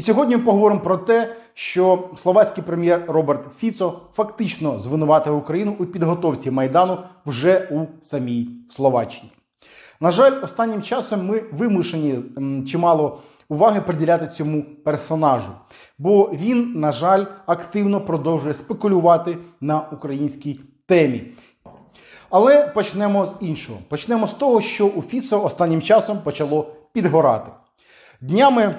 І сьогодні ми поговоримо про те, що словацький прем'єр Роберт Фіцо фактично звинуватив Україну у підготовці майдану вже у самій Словаччині. На жаль, останнім часом ми вимушені чимало уваги приділяти цьому персонажу, бо він, на жаль, активно продовжує спекулювати на українській темі. Але почнемо з іншого. Почнемо з того, що у Фіцо останнім часом почало підгорати. Днями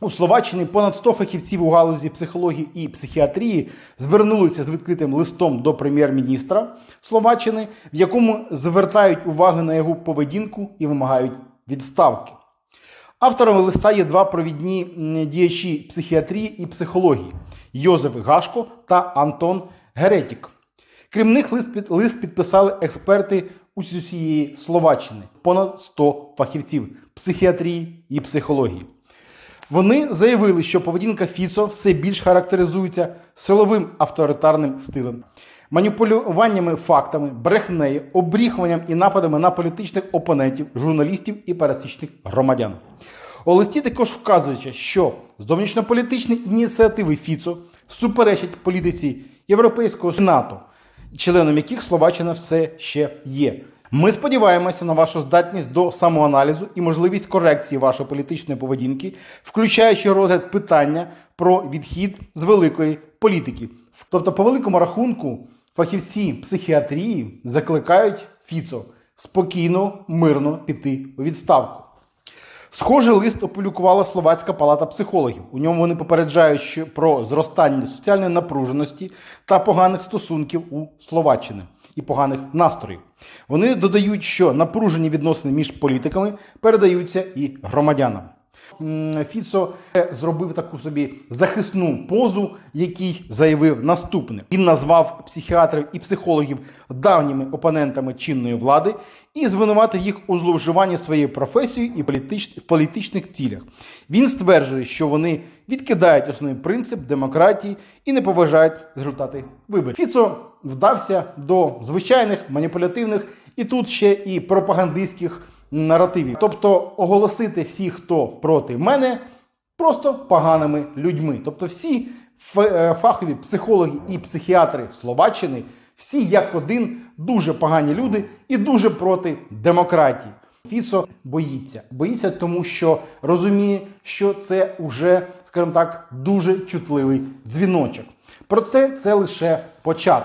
у Словаччині понад 100 фахівців у галузі психології і психіатрії звернулися з відкритим листом до прем'єр-міністра Словаччини, в якому звертають увагу на його поведінку і вимагають відставки. Авторами листа є два провідні діячі психіатрії і психології Йозеф Гашко та Антон Геретік. Крім них, лист, підписали експерти усієї Словаччини, понад 100 фахівців психіатрії і психології. Вони заявили, що поведінка Фіцо все більш характеризується силовим авторитарним стилем, маніпулюваннями фактами, брехнею, обріхуванням і нападами на політичних опонентів, журналістів і пересічних громадян. У листі також вказується, що зовнішньополітичні ініціативи Фіцо суперечать політиці Європейського Сенату, членом яких Словаччина все ще є. Ми сподіваємося на вашу здатність до самоаналізу і можливість корекції вашої політичної поведінки, включаючи розгляд питання про відхід з великої політики. Тобто, по великому рахунку, фахівці психіатрії закликають Фіцо спокійно, мирно піти у відставку. Схожий лист опублікувала Словацька палата психологів. У ньому вони попереджають про зростання соціальної напруженості та поганих стосунків у Словаччини і поганих настроїв. Вони додають, що напружені відносини між політиками передаються і громадянам. Фіцо зробив таку собі захисну позу, який заявив наступне: він назвав психіатрів і психологів давніми опонентами чинної влади і звинуватив їх у зловживанні своєю професією і політич... в політичних цілях. Він стверджує, що вони відкидають основний принцип демократії і не поважають результати виборів. Фіцо вдався до звичайних маніпулятивних і тут ще і пропагандистських наративів. Тобто оголосити всіх, хто проти мене, просто поганими людьми. Тобто, всі е, фахові психологи і психіатри Словаччини, всі як один дуже погані люди і дуже проти демократії. Фіцо боїться. Боїться, тому що розуміє, що це уже, скажімо так, дуже чутливий дзвіночок. Проте це лише початок.